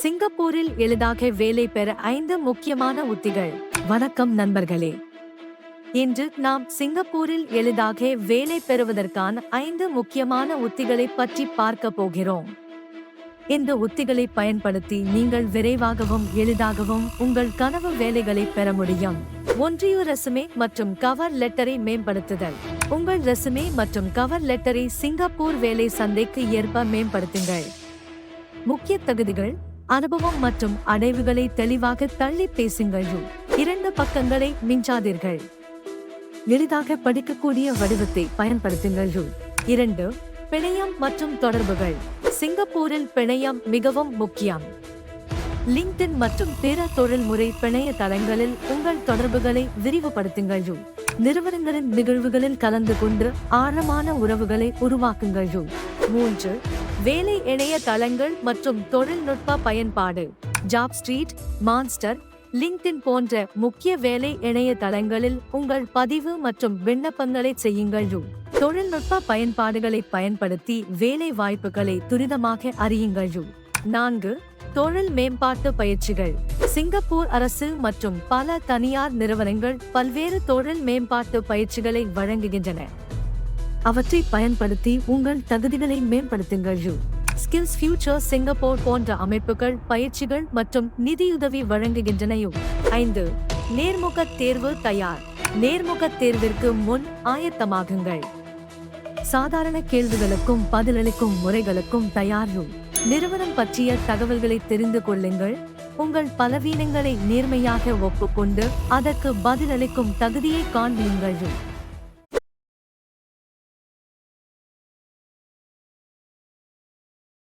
சிங்கப்பூரில் எளிதாக வேலை பெற ஐந்து முக்கியமான உத்திகள். வணக்கம் நண்பர்களே. இன்று நாம் சிங்கப்பூரில் எளிதாக வேலை பெறுவதற்கான ஐந்து முக்கியமான உத்திகளை பற்றி பார்க்க போகிறோம். இந்த உத்திகளை பயன்படுத்தி நீங்கள் விரைவாகவும் எளிதாகவும் உங்கள் கனவு வேலைகளை பெற முடியும். ஒன்றிய ரெசுமே மற்றும் கவர் லெட்டரை மேம்படுத்துதல். உங்கள் ரெசுமே மற்றும் கவர் லெட்டரை சிங்கப்பூர் வேலை சந்தைக்கு ஏற்ப மேம்படுத்துங்கள். முக்கிய தகுதிகள் அனுபவம் மற்றும் அடைவுகளை தெளிவாக தள்ளி பேசுங்கள் இரண்டு பக்கங்களை மிஞ்சாதீர்கள். எளிதாக படிக்கக்கூடிய வடிவத்தை பயன்படுத்துங்கள் இரண்டு பிணையம் மற்றும் தொடர்புகள். சிங்கப்பூரில் பிணையம் மிகவும் முக்கியம். லிங்க்டின் மற்றும் பிற தொழில்முறை பிணைய தளங்களில் உங்கள் தொடர்புகளை விரிவுபடுத்துங்கள் நிறுவனங்களின் நிகழ்வுகளில் கலந்து கொண்டு ஆழமான உறவுகளை உருவாக்குங்கள் மூன்று வேலை இணைய தளங்கள் மற்றும் தொழில்நுட்ப பயன்பாடு ஜாப் ஸ்ட்ரீட் மான்ஸ்டர் லிங்க்டின் போன்ற முக்கிய வேலை இணைய தளங்களில் உங்கள் பதிவு மற்றும் விண்ணப்பங்களை செய்யுங்கள். தொழில்நுட்ப பயன்பாடுகளை பயன்படுத்தி வேலை வாய்ப்புகளை துரிதமாக அறியுங்கள். நான்கு தொழில் மேம்பாட்டு பயிற்சிகள். சிங்கப்பூர் அரசு மற்றும் பல தனியார் நிறுவனங்கள் பல்வேறு தொழில் மேம்பாட்டு பயிற்சிகளை வழங்குகின்றன. அவற்றை பயன்படுத்தி உங்கள் தகுதிகளை மேம்படுத்துங்கள். ஸ்கில்ஸ் ஃபியூச்சர் சிங்கப்பூர் போன்ற அமைப்புகள் பயிற்சிகள் மற்றும் நிதியுதவி வழங்குகின்றன. ஐந்து நேர்முக தேர்வு தயார். நேர்முக தேர்விற்கு முன் ஆயத்தமாகுங்கள். சாதாரண கேள்விகளுக்கும் பதிலளிக்கும் முறைகளுக்கும் தயார். நிறுவனம் பற்றிய தகவல்களை தெரிந்து கொள்ளுங்கள். உங்கள் பலவீனங்களை நேர்மையாக ஒப்புக்கொண்டு அதற்கு பதிலளிக்கும் தகுதியை காண்பியுங்கள்